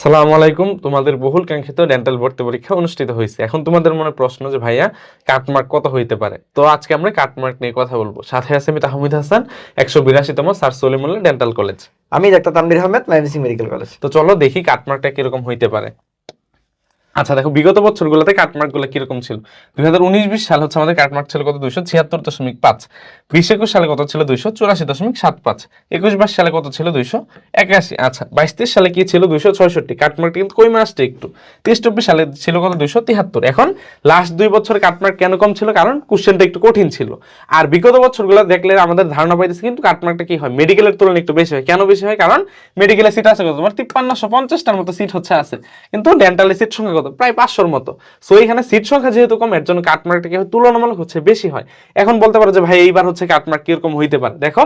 আসসালামু আলাইকুম। তোমাদের বহুল কাঙ্ক্ষিত ডেন্টাল ভর্তি পরীক্ষা অনুষ্ঠিত হয়েছে। এখন তোমাদের মনে প্রশ্ন যে ভাইয়া কাটমার্ক কত হইতে পারে? তো আজকে আমরা কাটমার্ক নিয়ে কথা বলব। সাথে আছে আমি তাহমিদ হাসান একশো বিরাশিতম স্যার সলিমুল্লাহ ডেন্টাল কলেজ আমি doctor Tanvir Ahmed Mymensingh medical college তো চলো দেখি কাটমার্কটা কীরকম হইতে পারে। আচ্ছা দেখো, বিগত বছরগুলোতে কাটমার্কগুলো কীরকম ছিল? দুই হাজার উনিশ বিশ সাল হচ্ছে আমাদের কাটমার্ক ছিল কত? দুইশো ছিয়াত্তর দশমিক পাঁচ। বিশ একুশ সালে কত ছিল? দুইশো চুরাশি দশমিক সাত পাঁচ। একুশ বাইশ সালে কত ছিল? দুইশো একাশি। আচ্ছা বাইশ তেইশ সালে কি ছিল? দুইশো ছয়ষট্টি। কাটমার্ক কিন্তু কই আসছে একটু? তেইশ চব্বিশ সালে ছিল কত? দুইশো তিয়াত্তর। এখন লাস্ট দুই বছর কাটমার্ক কেন কম ছিল? কারণ কোশ্চেনটা একটু কঠিন ছিল। আর বিগত বছরগুলো দেখলে আমাদের ধারণা পাইতেছে কিন্তু কাটমার্কটা কি হয়? মেডিকেলের তুলনায় একটু বেশি হয়। কেন বেশি হয়? কারণ মেডিকেলের সিট আছে কত? তোমার তিপ্পান্নশো পঞ্চাশটার মতো সিট হচ্ছে আছে। কিন্তু ডেন্টালের সিট সংখ্যা কত প্রায় পাঁচশোর মতো। সো এখানে সিট সংখ্যা যেহেতু কম, এর জন্য কাটমার্কটা কি হয় তুলনামূলক হচ্ছে বেশি হয়। এখন বলতে পারো যে, ভাই, এইবার হচ্ছে কাটমার্ক কীরকম হইতে পারে? দেখো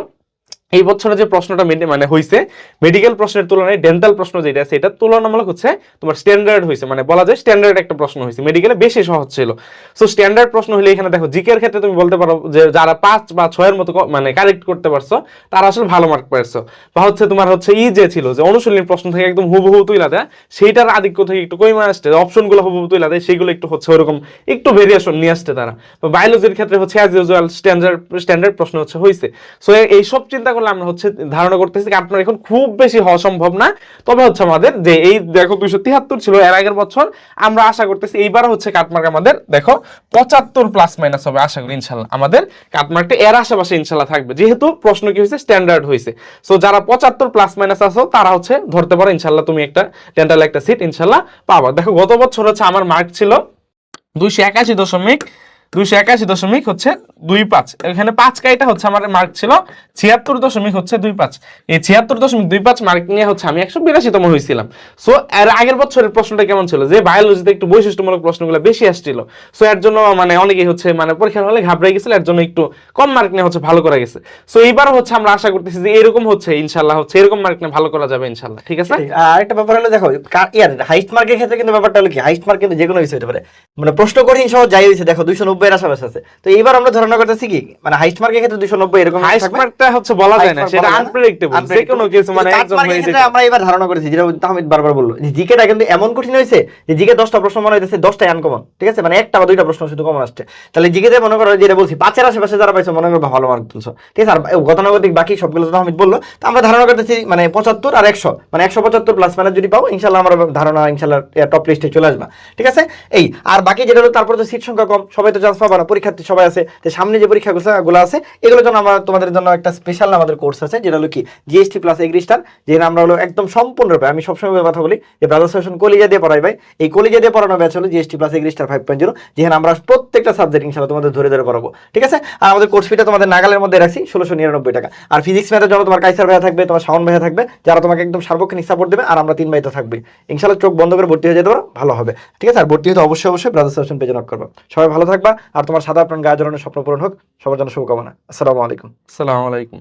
এই বছরে যে প্রশ্নটা মেনে- হয়েছে মেডিকেল প্রশ্নের তুলনায় ডেন্টাল প্রশ্ন যেটা আছে, এটা তুলনামূলক হচ্ছে তোমার স্ট্যান্ডার্ড হয়েছে মানে বলা যায় স্ট্যান্ডার্ড একটা প্রশ্ন হয়েছে মেডিকেলে বেশি সহজ ছিল। সো স্ট্যান্ডার্ড প্রশ্ন হলে এখানে দেখো জিকের ক্ষেত্রে তুমি বলতে পারো যে যারা পাঁচ বা ছয়ের মতো মানে কারেক্ট করতে পারছ, তারা আসলে ভালো মার্ক পাইছো। বা হচ্ছে তোমার হচ্ছে ই যে ছিল, যে অনুশীলনী প্রশ্ন থেকে একদম হুবহু তুইলা দেয়, সেইটার আধিক্য থেকে একটু কমে আসছে অপশনগুলো হুবহু তুইলা দেয় সেগুলো একটু হচ্ছে ওরকম একটু ভেরিয়েশন নিয়ে আসছে তারা। বায়োলজির ক্ষেত্রে হচ্ছে অ্যাজ ইউজুয়াল স্ট্যান্ডার্ড স্ট্যান্ডার্ড প্রশ্ন হচ্ছে হয়েছে সো এইসব চিন্তা করলে আমরা হচ্ছে ধারণা করতেছি আপনার এখন খুব বেশি হওয়া সম্ভব না। তবে হচ্ছে আমাদের যে এই দেখো দুইশো তিয়াত্তর ছিল, এর আগের বছর আমরা আশা করতেছি এইবার হচ্ছে কাটমার্ক আমাদের, দেখো পঁচাত্তর প্লাস মাইনাস হবে আশা করি ইনশাল্লাহ আমাদের কাটমার্কটা এর আশেপাশে ইনশাল্লাহ থাকবে। যেহেতু প্রশ্ন কি হয়েছে? স্ট্যান্ডার্ড হয়েছে। সো যারা পঁচাত্তর প্লাস মাইনাস আছো, তারা হচ্ছে ধরতে পারো ইনশাল্লাহ তুমি একটা ডেন্টাল একটা সিট ইনশাল্লাহ পাবা। দেখো গত বছর হচ্ছে আমার মার্ক ছিল দুইশো একাশি দশমিক দুইশো একাশি দশমিক হচ্ছে দুই পাঁচ। এখানে পাঁচ কাইটা হচ্ছে আমার মার্ক ছিল, ছিয়াত্তর দশমিক হচ্ছে দুই পাঁচ। এই ছিয়াত্তর দশমিক দুই পাঁচ মার্ক নিয়ে হচ্ছে আমি একশো বিরাশিতম হয়েছিলাম। সো এর আগের বছরের প্রশ্নটা কেমন ছিল? যে বায়োলজিতে একটু বৈশিষ্ট্যমূলক প্রশ্নগুলো বেশি আসছিল। সো এর জন্য মানে অনেকেই হচ্ছে মানে পরীক্ষার হলে ঘাবড়ে গেছিল, এর জন্য একটু কম মার্ক নিয়ে হচ্ছে ভালো করা গেছে। সো এইবার হচ্ছে আমরা আশা করতেছি যে এরকম হচ্ছে, ইনশাল্লাহ হচ্ছে এরকম মার্ক নিয়ে ভালো করা যাবে, ইনশাল্লাহ। ঠিক আছে? আর একটা ব্যাপার হলো দেখো ইয়ার হাইস্ট মার্কের ক্ষেত্রে কিন্তু ব্যাপারটা হলো কি? হাইস্ট মার্ক কিন্তু যে কোনো কিছু হতে পারে। মানে প্রশ্ন কঠিন সহ যাই হয়েছে দেখো, দুইশো নব্বই এর আশেপাশে আছে। তো এইবার আমরা ধারণা করতেছি কি মানে হাইস্ট মার্কের ক্ষেত্রে দুইশো নব্বই এরকম হাইস্ট মার্কটা হচ্ছে বলা যায় না সেটা। আনপ্রেডিক্টেবল যে কোনো কিছু মানে হয়ে আমরা এবার ধারণা করেছি যেটা তাহমিদ বারবার বলল। যে জিকেটা কিন্তু এমন কঠিন হয়েছে যে জিকে দশটা প্রশ্ন মনে হইতেছে দশটাই আনকমন ঠিক আছে? মানে একটা বা দুইটা প্রশ্ন শুধু কমন আসছে। তাহলে জিকেতে মনে করো যেটা বলছি পাঁচের আশেপাশে যারা পাইছো মনে করো ভালো মার্ক তুলছো। ঠিক আছে? আর গতানুগতিক বাকি সবগুলো তো তাহমিদ বলল। তো আমরা ধারণা করতেছি মানে পঁচাত্তর আর একশো মানে একশো পঁচাত্তর প্লাস মানে যদি পাও ইনশাল্লাহ আমার ধারণা ইনশাল্লাহ টপ লিস্টে চলে আসবা। ঠিক আছে? এই আর বাকি যেটা হলো তারপর তো সিট সংখ্যা কম সবাই তো চান্স না। পরীক্ষার্থী সবাই আছে তো সামনে যে পরীক্ষাগুলো আছে জন্য তোমাদের জন্য একটা স্পেশাল আমাদের কোর্স আছে, যেটা হলো কি? জিএসটি প্লাস এগ্রিস্টার যেখানে আমরা হলো একদম সম্পূর্ণরূপে, আমি সবসময় কথা বলি, যে ব্রাদার সেশন কলিজা দিয়ে পড়াই ভাই। এই কলিজা দিয়ে পড়ানো ব্যাচ হলো জিএসটি প্লাস এগ্রিস্টার ফাইভ পয়েন্ট জিরো যেখানে আমরা প্রত্যেকটা সাবজেক্ট ইনশাল্লাহ তোমাদের ধরে ধরে পড়াবো। ঠিক আছে? আর আমাদের কোর্স ফিটা তোমাদের নাগালের মধ্যে রাখছি, ষোলোশো নিরানব্বই টাকা। আর ফিজিক্স ম্যাথের জন্য তোমার কাইসার ভাইয়া থাকবে, তোমার শাওন ভাইয়া থাকবে, যারা তোমাকে একদম সার্বক্ষণিক সাপোর্ট দেবে, আর আমরা তিন ভাই থাকবে ইনশাল্লাহ চোখ বন্ধ করে ভর্তি হয়ে যেতে পারো, ভালো হবে। ঠিক আছে? আর ভর্তি হতে অবশ্যই অবশ্যই ব্রাদার সেশন পেজে নক করব। সবাই ভালো থাকবা আর তোমার সাদা প্রাণ গায়ে জড়ানোর স্বপ্ন পূরণ হোক। সবার জন্য শুভকামনা। আসসালামু আলাইকুম। আসসালামু আলাইকুম।